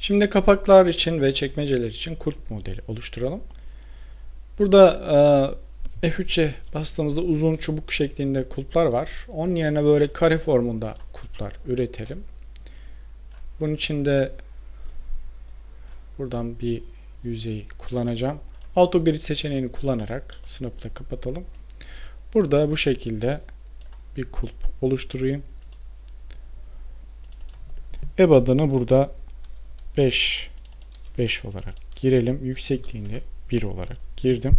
Şimdi kapaklar için ve çekmeceler için kulp modeli oluşturalım. Burada e, F3'e bastığımızda uzun çubuk şeklinde kulplar var. Onun yerine böyle kare formunda kulplar üretelim. Bunun için de buradan bir yüzeyi kullanacağım. Auto Grid seçeneğini kullanarak sınıfla kapatalım. Burada bu şekilde bir kulp oluşturayım. Ev adını burada 5 5 olarak girelim. Yüksekliğinde 1 olarak girdim.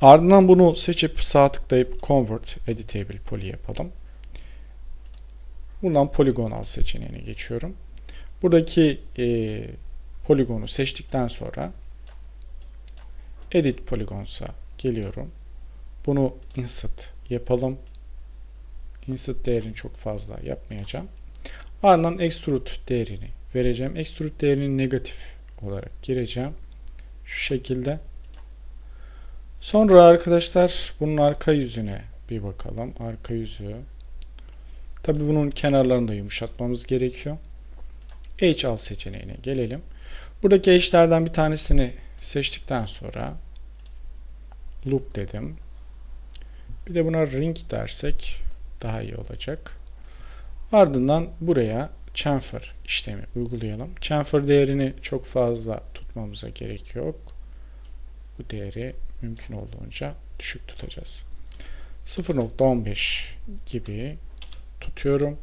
Ardından bunu seçip sağ tıklayıp Convert Editable Poly yapalım. Bundan poligonal seçeneğine geçiyorum. Buradaki e, poligonu seçtikten sonra Edit Polygons'a geliyorum. Bunu insert yapalım. Insert değerini çok fazla yapmayacağım. Ardından extrude değerini vereceğim. Extrude değerini negatif olarak gireceğim. Şu şekilde. Sonra arkadaşlar bunun arka yüzüne bir bakalım. Arka yüzü. Tabi bunun kenarlarını da yumuşatmamız gerekiyor. H al seçeneğine gelelim. Buradaki H'lerden bir tanesini seçtikten sonra loop dedim. Bir de buna ring dersek daha iyi olacak. Ardından buraya chamfer işlemi uygulayalım. Chamfer değerini çok fazla tutmamıza gerek yok. Bu değeri mümkün olduğunca düşük tutacağız. 0.15 gibi tutuyorum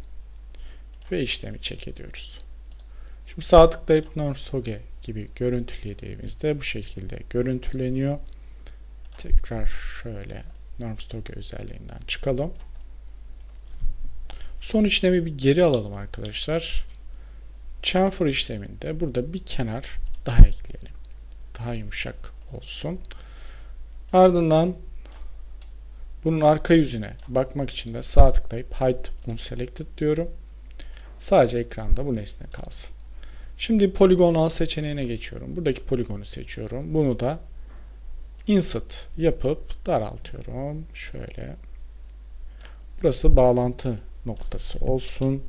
ve işlemi check ediyoruz. Şimdi sağ tıklayıp Norsoge gibi görüntülediğimizde bu şekilde görüntüleniyor. Tekrar şöyle Normstoge özelliğinden çıkalım. Son işlemi bir geri alalım arkadaşlar. Chamfer işleminde burada bir kenar daha ekleyelim. Daha yumuşak olsun. Ardından bunun arka yüzüne bakmak için de sağ tıklayıp Hide Unselected diyorum. Sadece ekranda bu nesne kalsın. Şimdi poligonal seçeneğine geçiyorum. Buradaki poligonu seçiyorum. Bunu da insert yapıp daraltıyorum. Şöyle. Burası bağlantı noktası olsun.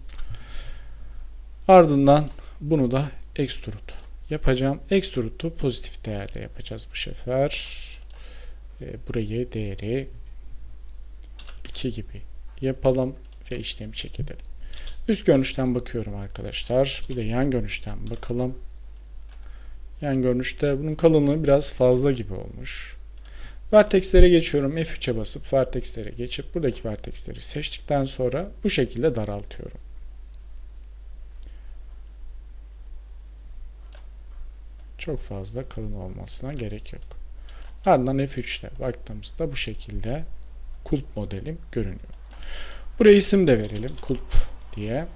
Ardından bunu da extrude yapacağım. Extrude'u pozitif değerde yapacağız bu sefer. E, burayı değeri 2 gibi yapalım ve işlemi çek edelim. Üst görünüşten bakıyorum arkadaşlar. Bir de yan görünüşten bakalım. Yan görünüşte bunun kalınlığı biraz fazla gibi olmuş. Vertexlere geçiyorum. F3'e basıp vertexlere geçip buradaki vertexleri seçtikten sonra bu şekilde daraltıyorum. Çok fazla kalın olmasına gerek yok. Ardından F3 ile baktığımızda bu şekilde kulp modelim görünüyor. Buraya isim de verelim. Kulp diye.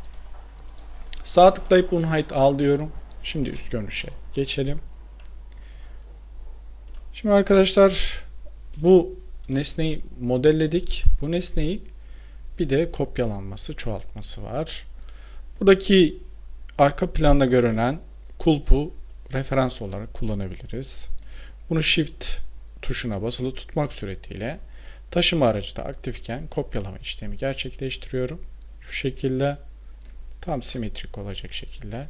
Sağ tıklayıp Unhide al diyorum. Şimdi üst görünüşe geçelim. Şimdi arkadaşlar bu nesneyi modelledik. Bu nesneyi bir de kopyalanması, çoğaltması var. Buradaki arka planda görünen kulpu referans olarak kullanabiliriz. Bunu Shift tuşuna basılı tutmak suretiyle taşıma aracı da aktifken kopyalama işlemi gerçekleştiriyorum. Şu şekilde tam simetrik olacak şekilde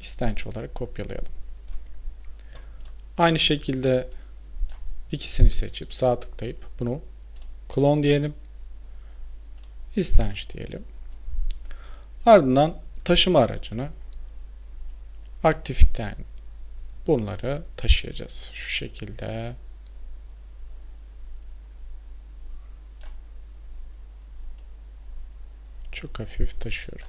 istenç olarak kopyalayalım. Aynı şekilde ikisini seçip sağ tıklayıp bunu klon diyelim. istenç diyelim. Ardından taşıma aracını aktiften bunları taşıyacağız. Şu şekilde çok hafif taşıyorum.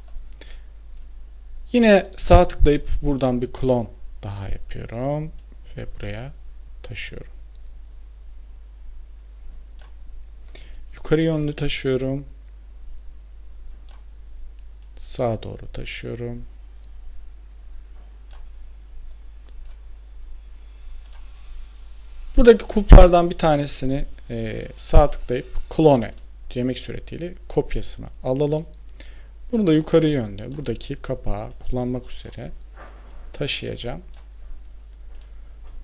Yine sağ tıklayıp buradan bir klon daha yapıyorum ve buraya taşıyorum. Yönlü taşıyorum. Sağa doğru taşıyorum. Buradaki kulplardan bir tanesini e, sağ tıklayıp klone demek suretiyle kopyasını alalım. Bunu da yukarı yönde buradaki kapağı kullanmak üzere taşıyacağım.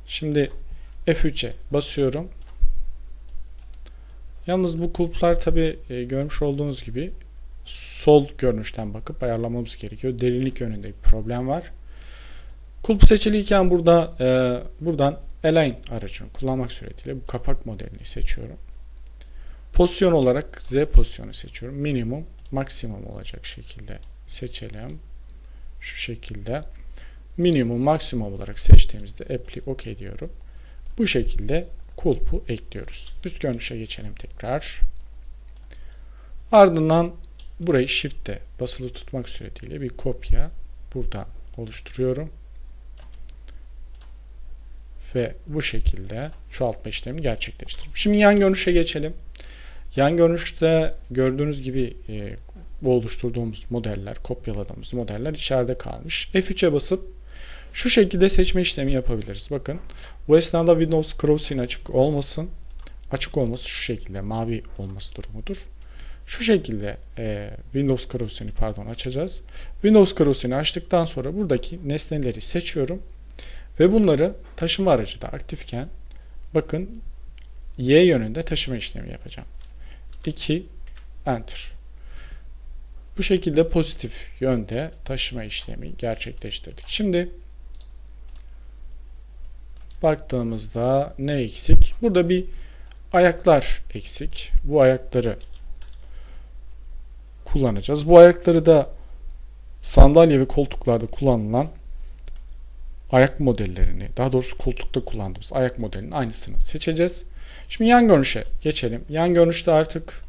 Şimdi F3'e basıyorum. Yalnız bu kulplar tabi e, görmüş olduğunuz gibi sol görünüşten bakıp ayarlamamız gerekiyor. Derinlik yönünde bir problem var. Kulp seçiliyken burada e, buradan Align aracını kullanmak suretiyle bu kapak modelini seçiyorum. Pozisyon olarak Z pozisyonu seçiyorum. Minimum, maksimum olacak şekilde seçelim. Şu şekilde. Minimum, maksimum olarak seçtiğimizde Apply OK diyorum. Bu şekilde kulpu ekliyoruz. Üst görünüşe geçelim tekrar. Ardından burayı Shift'te basılı tutmak suretiyle bir kopya buradan oluşturuyorum. Ve bu şekilde çoğaltma işlemi gerçekleştirdim. Şimdi yan görünüşe geçelim. Yan görünüşte gördüğünüz gibi e, bu oluşturduğumuz modeller, kopyaladığımız modeller içeride kalmış. F3'e basıp şu şekilde seçme işlemi yapabiliriz. Bakın bu esnada Windows Crossing açık olmasın. Açık olması şu şekilde mavi olması durumudur. Şu şekilde e, Windows Crossing'i pardon açacağız. Windows Crossing'i açtıktan sonra buradaki nesneleri seçiyorum. Ve bunları taşıma aracı da aktifken bakın Y yönünde taşıma işlemi yapacağım. 2 Enter. Bu şekilde pozitif yönde taşıma işlemi gerçekleştirdik. Şimdi baktığımızda ne eksik? Burada bir ayaklar eksik. Bu ayakları kullanacağız. Bu ayakları da sandalye ve koltuklarda kullanılan ayak modellerini, daha doğrusu koltukta kullandığımız ayak modelinin aynısını seçeceğiz. Şimdi yan görünüşe geçelim. Yan görünüşte artık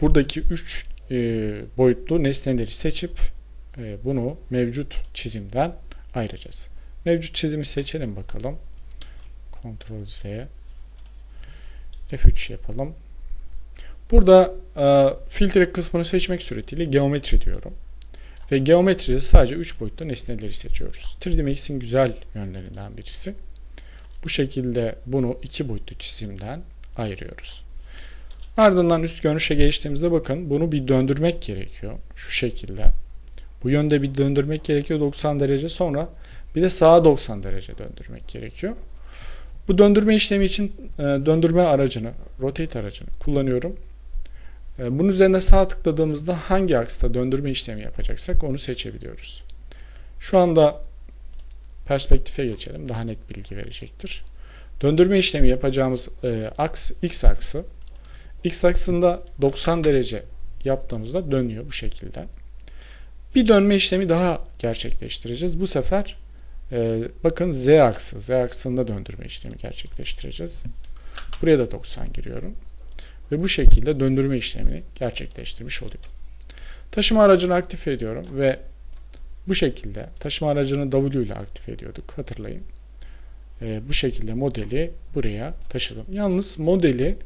buradaki 3 e, boyutlu nesneleri seçip e, bunu mevcut çizimden ayıracağız. Mevcut çizimi seçelim bakalım. Ctrl Z F3 yapalım. Burada e, filtre kısmını seçmek suretiyle geometri diyorum. Ve geometride sadece 3 boyutlu nesneleri seçiyoruz. 3D Max'in güzel yönlerinden birisi. Bu şekilde bunu 2 boyutlu çizimden ayırıyoruz. Ardından üst görünüşe geçtiğimizde bakın bunu bir döndürmek gerekiyor. Şu şekilde. Bu yönde bir döndürmek gerekiyor 90 derece sonra bir de sağa 90 derece döndürmek gerekiyor. Bu döndürme işlemi için e, döndürme aracını, rotate aracını kullanıyorum. E, bunun üzerine sağ tıkladığımızda hangi aksta döndürme işlemi yapacaksak onu seçebiliyoruz. Şu anda perspektife geçelim. Daha net bilgi verecektir. Döndürme işlemi yapacağımız e, aks x aksı. X aksında 90 derece yaptığımızda dönüyor bu şekilde. Bir dönme işlemi daha gerçekleştireceğiz. Bu sefer e, bakın z aksı. Z aksında döndürme işlemi gerçekleştireceğiz. Buraya da 90 giriyorum. Ve bu şekilde döndürme işlemini gerçekleştirmiş oluyorum. Taşıma aracını aktif ediyorum ve bu şekilde taşıma aracını W ile aktif ediyorduk hatırlayın. Ee, bu şekilde modeli buraya taşıdım. Yalnız modeli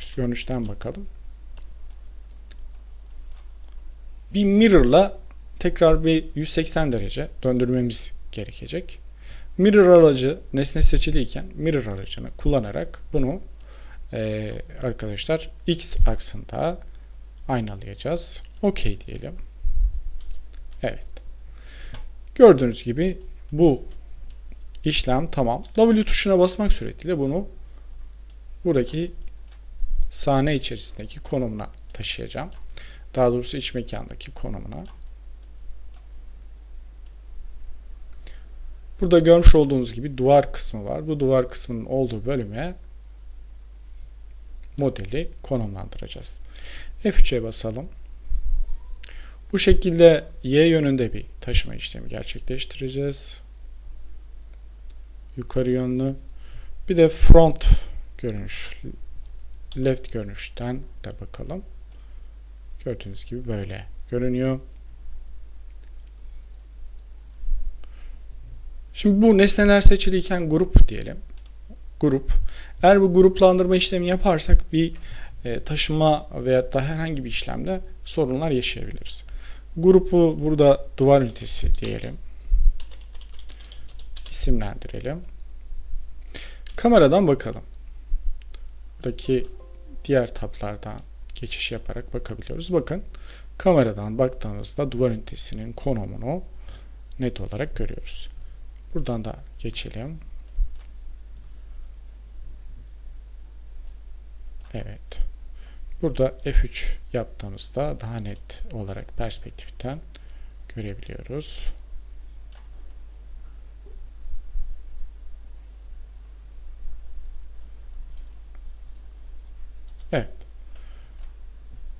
üst görünüşten bakalım. Bir mirror'la tekrar bir 180 derece döndürmemiz gerekecek. Mirror aracı nesne seçiliyken mirror aracını kullanarak bunu e, arkadaşlar x aksında aynalayacağız. OK diyelim. Evet. Gördüğünüz gibi bu işlem tamam. W tuşuna basmak suretiyle bunu buradaki sahne içerisindeki konumuna taşıyacağım. Daha doğrusu iç mekandaki konumuna. Burada görmüş olduğunuz gibi duvar kısmı var. Bu duvar kısmının olduğu bölüme modeli konumlandıracağız. F3'e basalım. Bu şekilde Y yönünde bir taşıma işlemi gerçekleştireceğiz. Yukarı yönlü. Bir de front görünüş, left görünüşten de bakalım. Gördüğünüz gibi böyle görünüyor. Şimdi bu nesneler seçiliyken grup diyelim. Grup. Eğer bu gruplandırma işlemi yaparsak bir e, taşıma veya da herhangi bir işlemde sorunlar yaşayabiliriz. Grupu burada duvar ünitesi diyelim. İsimlendirelim. Kameradan bakalım. Buradaki diğer tablardan geçiş yaparak bakabiliyoruz. Bakın kameradan baktığımızda duvar ünitesinin konumunu net olarak görüyoruz. Buradan da geçelim. Evet. Burada F3 yaptığımızda daha net olarak perspektiften görebiliyoruz.